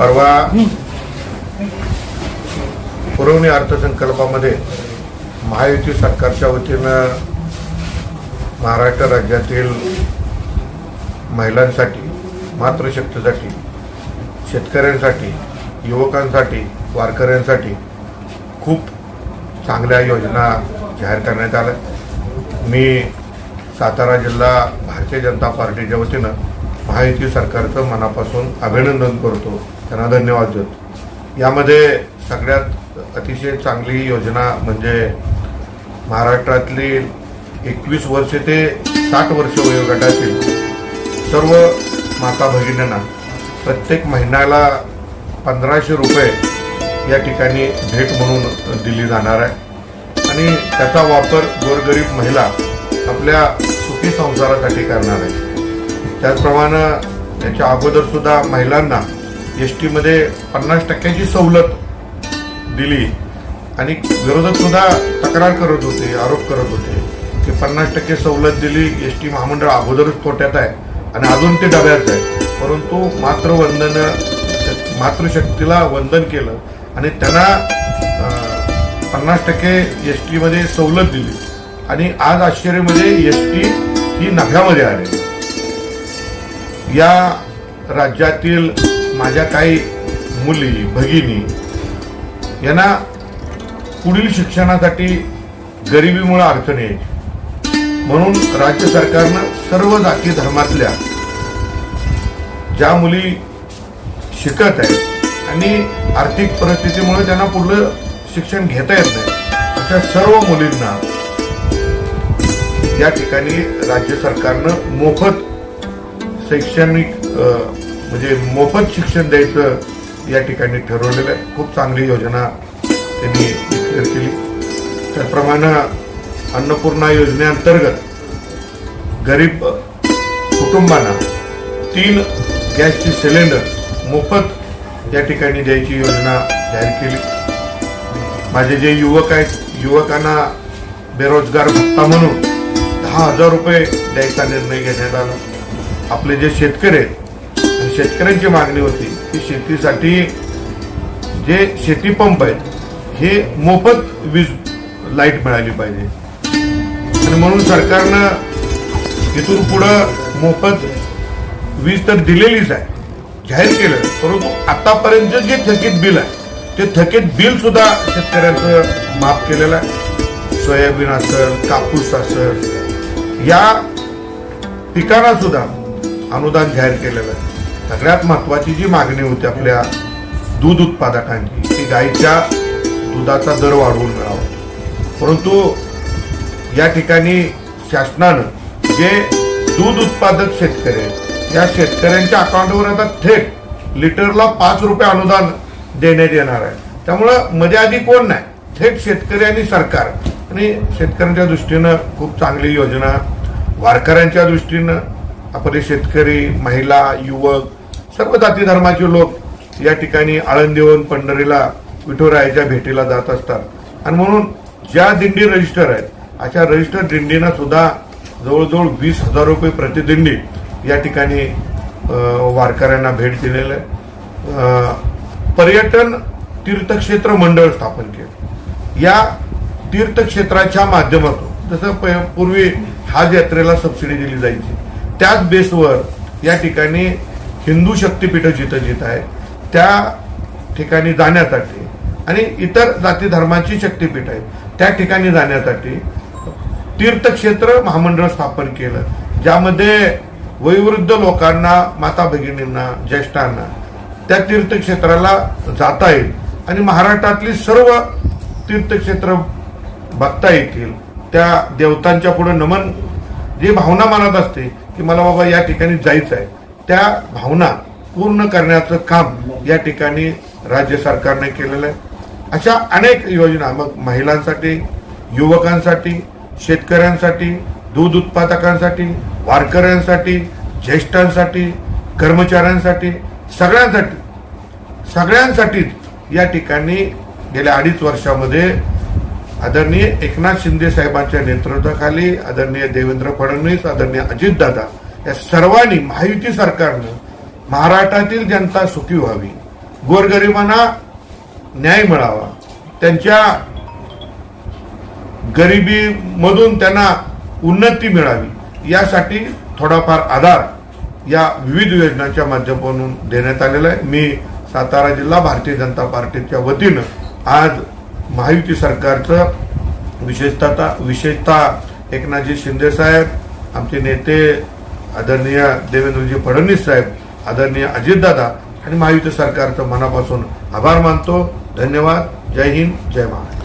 परवा पुरवणी अर्थसंकल्पामध्ये महायुती सरकारच्या वतीनं महाराष्ट्र राज्यातील महिलांसाठी मातृशक्तीसाठी शेतकऱ्यांसाठी युवकांसाठी वारकऱ्यांसाठी खूप चांगल्या योजना जाहीर करण्यात आल्या. मी सातारा जिल्हा भारतीय जनता पार्टीच्या वतीनं महायुती सरकारचं मनापासून अभिनंदन करतो. त्यांना धन्यवाद देतो. यामध्ये सगळ्यात अतिशय चांगली योजना म्हणजे महाराष्ट्रातली एकवीस वर्षे ते साठ वर्ष वयोगटातील सर्व माता भगिनींना प्रत्येक महिन्याला पंधराशे रुपये या ठिकाणी भेट म्हणून दिली जाणार आहे. आणि त्याचा वापर गोरगरीब महिला आपल्या सुखी संसारासाठी करणार आहे त्याचप्रमाणे याच्या अगोदर सुद्धा महिलांना एस टीमध्ये पन्नास टक्क्याची सवलत दिली. आणि विरोधक सुद्धा तक्रार करत होते आरोप करत होते की पन्नास टक्के सवलत दिली एस टी महामंडळ अगोदरच तोट्यात आहे आणि अजून ते डब्यात आहे. परंतु मातृवंदनं मातृशक्तीला वंदन केलं आणि त्यांना पन्नास टक्के एस टीमध्ये सवलत दिली. आणि आज आश्चर्यमध्ये एस टी ही नफ्यामध्ये आली. या राज्यातील माझ्या काही मुली भगिनी यांना पुढील शिक्षणासाठी गरिबीमुळे अडचण यायची. म्हणून राज्य सरकारनं सर्व जाती धर्मातल्या ज्या मुली शिकत आहेत आणि आर्थिक परिस्थितीमुळे त्यांना पुढलं शिक्षण घेता येत नाही अशा सर्व मुलींना या ठिकाणी राज्य सरकारनं मोफत शैक्षणिक म्हणजे मोफत शिक्षण द्यायचं या ठिकाणी ठरवलेलं आहे. खूप चांगली योजना त्यांनी डिक्लेअर केली. त्याप्रमाणे अन्नपूर्णा योजनेअंतर्गत गरीब कुटुंबांना तीन गॅसची सिलेंडर मोफत या ठिकाणी द्यायची योजना जाहीर केली. माझे जे युवक आहेत युवकांना बेरोजगार भत्ता म्हणून दहा हजार रुपये द्यायचा निर्णय घेण्यात आला. आपले जे शेतकरी आहेत शेतकऱ्यांची मागणी होती की शेतीसाठी जे शेती पंप आहेत हे मोफत वीज लाइट मिळाली पाहिजे. आणि म्हणून सरकारनं इथून पुढं मोफत वीज तर दिलेलीच आहे जाहीर केलं परंतु आतापर्यंत जे थकीत बिल आहे ते थकीत बिल सुद्धा शेतकऱ्यांचं माफ केलेलं आहे. सोयाबीन असेल कापूस असेल या पिकांना सुद्धा अनुदान जाहीर केलेलं आहे. सगळ्यात महत्वाची जी मागणी होती आपल्या दूध उत्पादकांची की गाईच्या दुधाचा दर वाढवून मिळावा. परंतु या ठिकाणी शासनानं जे दूध उत्पादक शेतकरी आहेत या शेतकऱ्यांच्या अकाउंटवर आता थेट लिटरला पाच रुपये अनुदान देण्यात येणार आहे. त्यामुळं मध्ये आधी कोण नाही? थेट शेतकरी आणि सरकार. आणि शेतकऱ्यांच्या दृष्टीनं खूप चांगली योजना वारकऱ्यांच्या दृष्टीनं आपले शेतकरी महिला युवक सर्व जाती धर्माचे लोक या ठिकाणी आळंदीवरून पंढरीला विठोरायाच्या भेटीला जात असतात. आणि म्हणून ज्या दिंडी रजिस्टर आहेत अशा रजिस्टर दिंडीना सुद्धा जवळजवळ वीस हजार रुपये प्रतिदिंडी या ठिकाणी वारकऱ्यांना भेट दिलेलं आहे. पर्यटन तीर्थक्षेत्र मंडळ स्थापन केलं. या तीर्थक्षेत्राच्या माध्यमातून जसं प- पूर्वी हाज यात्रेला सबसिडी दिली जायची त्याच बेसवर या ठिकाणी हिंदू शक्तीपीठ जिथं जिथं आहे त्या ठिकाणी जाण्यासाठी आणि इतर जाती धर्माची शक्तीपीठ आहे त्या ठिकाणी जाण्यासाठी तीर्थक्षेत्र महामंडळ स्थापन केलं ज्यामध्ये वयोवृद्ध लोकांना माता भगिनींना ज्येष्ठांना त्या तीर्थक्षेत्राला जाता येईल आणि महाराष्ट्रातली सर्व तीर्थक्षेत्र बघता येतील. त्या देवतांच्या पुढे नमन जी भावना मनात असते की मला बाबा या ठिकाणी जायचं आहे. त्या भावना पूर्ण करण्याचं काम या ठिकाणी राज्य सरकारने केलेलं आहे. अशा अनेक योजना मग महिलांसाठी युवकांसाठी शेतकऱ्यांसाठी दूध उत्पादकांसाठी वारकऱ्यांसाठी ज्येष्ठांसाठी कर्मचाऱ्यांसाठी सगळ्यांसाठी सगळ्यांसाठीच या ठिकाणी गेल्या अडीच वर्षामध्ये आदरणीय एकनाथ शिंदे साहेबांच्या नेतृत्वाखाली आदरणीय देवेंद्र फडणवीस आदरणीय अजितदादा या सर्वांनी महायुती सरकारनं महाराष्ट्रातील जनता सुखी व्हावी गोरगरिबांना न्याय मिळावा त्यांच्या गरिबीमधून त्यांना उन्नती मिळावी यासाठी थोडाफार आधार या विविध योजनांच्या माध्यमातून देण्यात आलेला आहे. मी सातारा जिल्हा भारतीय जनता पार्टीच्या वतीनं आज महायुती सरकारचं विशेषतः विशेषतः एकनाथजी शिंदे साहेब आमचे नेते आदरणीय देवेंद्रजी फडणवीस साहेब आदरणीय अजितदादा आणि महायुती सरकारचं मनापासून आभार मानतो. धन्यवाद. जय हिंद. जय महाराष्ट्र.